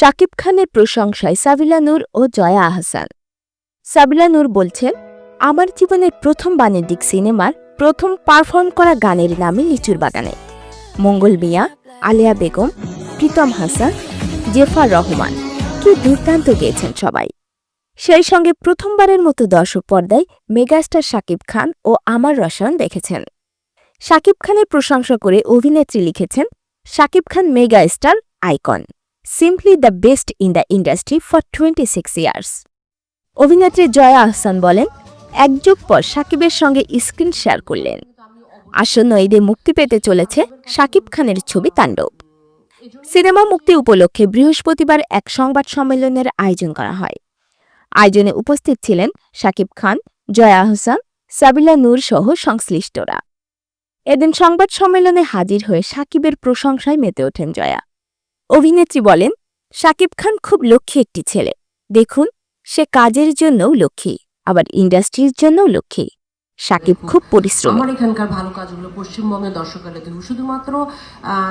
শাকিব খানের প্রশংসায় সাবিলা নূর ও জয়া আহসান। সাবিলা নূর বলছেন, আমার জীবনের প্রথম বাণিজ্যিক সিনেমার প্রথম পারফর্ম করা গানের নামে লিচুর বাগানে। মঙ্গল মিয়া, আলিয়া বেগম, প্রীতম হাসান, জেফার রহমান, কি দুর্দান্ত গেয়েছেন সবাই। সেই সঙ্গে প্রথমবারের মতো দর্শক পর্দায় মেগাস্টার শাকিব খান ও আমার রসায়ন দেখেছেন। শাকিব খানের প্রশংসা করে অভিনেত্রী লিখেছেন, Shakib Khan mega star icon, simply the best in the industry for twenty six years. অভিনেত্রী জয়া আহসান বলেন, এক যুগ পর সাকিবের সঙ্গে স্ক্রিন শেয়ার করলেন। আসন্ন ঈদে মুক্তি পেতে চলেছে শাকিব খানের ছবি তাণ্ডব। সিনেমা মুক্তি উপলক্ষে বৃহস্পতিবার এক সংবাদ সম্মেলনের আয়োজন করা হয়। আয়োজনে উপস্থিত ছিলেন শাকিব খান, জয়া আহসান, সাবিলা নূর সহ সংশ্লিষ্টরা। এদিন সংবাদ সম্মেলনে হাজির হয়ে সাকিবের প্রশংসায় মেতে ওঠেন জয়া। অভিনেত্রী বলেন, সাকিব খান খুব লক্ষ্মী একটি ছেলে। দেখুন, সে কাজের জন্যও লক্ষ্মী, আবার ইন্ডাস্ট্রির জন্যও লক্ষ্মী। সাকিব খুব পরিশ্রম। আমার এখানকার ভালো কাজগুলো পশ্চিমবঙ্গের দর্শকেরা দেখুন। শুধুমাত্র